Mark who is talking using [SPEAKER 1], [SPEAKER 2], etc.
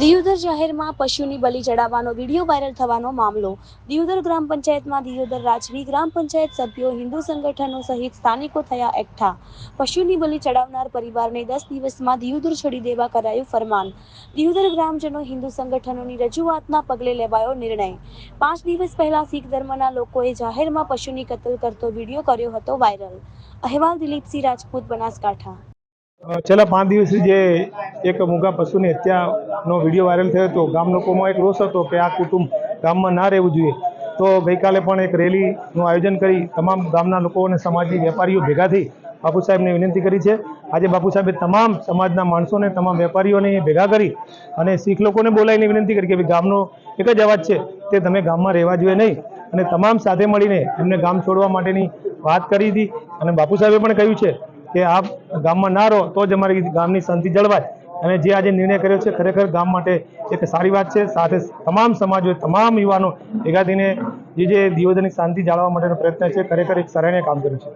[SPEAKER 1] જાહેરમાં પશુની બલિ ચડાવવાનો video viral થવાનો મામલો. દિયોદર ગ્રામ પંચાયતમાં દિયોદર રાજવી ગ્રામ પંચાયત સભ્યો હિન્દુ સંગઠનો સહિત સ્થાનિકો થયા એકઠા. પશુની બલિ ચડાવનાર પરિવારને દસ દિવસમાં દિયોદર છોડી દેવા કરાયું ફરમાન. દિયોદર ગ્રામજનો હિન્દુ સંગઠનોની રજૂઆતના પગલે લેવાયો નિર્ણય. પાંચ દિવસ પહેલા શીખ ધર્મના લોકોએ જાહેરમાં પશુની કતલ કરતો વીડિયો કર્યો હતો વાયરલ. અહેવાલ દિલીપસિંહ રાજપૂત બનાસકાંઠા.
[SPEAKER 2] છેલ્લા પાંચ દિવસથી જે એક મૂંગા પશુની હત્યાનો વીડિયો વાયરલ થયો હતો. ગામ લોકોમાં એક રોષ હતો કે આ કુટુંબ ગામમાં ના રહેવું જોઈએ. તો ગઈકાલે પણ એક રેલીનું આયોજન કરી તમામ ગામના લોકો અને સમાજની વેપારીઓ ભેગા થઈ બાપુ સાહેબને વિનંતી કરી છે. આજે બાપુ સાહેબે તમામ સમાજના માણસોને, તમામ વેપારીઓને ભેગા કરી અને શીખ લોકોને બોલાવીને વિનંતી કરી કે ભાઈ ગામનો એક જ અવાજ છે તે તમે ગામમાં રહેવા જોઈએ નહીં. અને તમામ સાથે મળીને એમને ગામ છોડવા માટેની વાત કરી હતી. અને બાપુ સાહેબે પણ કહ્યું છે કે આપ ગામમાં ના રહો તો જ અમારી ગામની શાંતિ જળવાય. અને જે આજે નિર્ણય કર્યો છે ખરેખર ગામ માટે એક સારી વાત છે. સાથે તમામ સમાજો તમામ યુવાનો ભેગા થઈને જે જે દિયોદરની શાંતિ જાળવવા માટેનો પ્રયત્ન છે, ખરેખર એક સરાહનીય કામ કર્યું છે.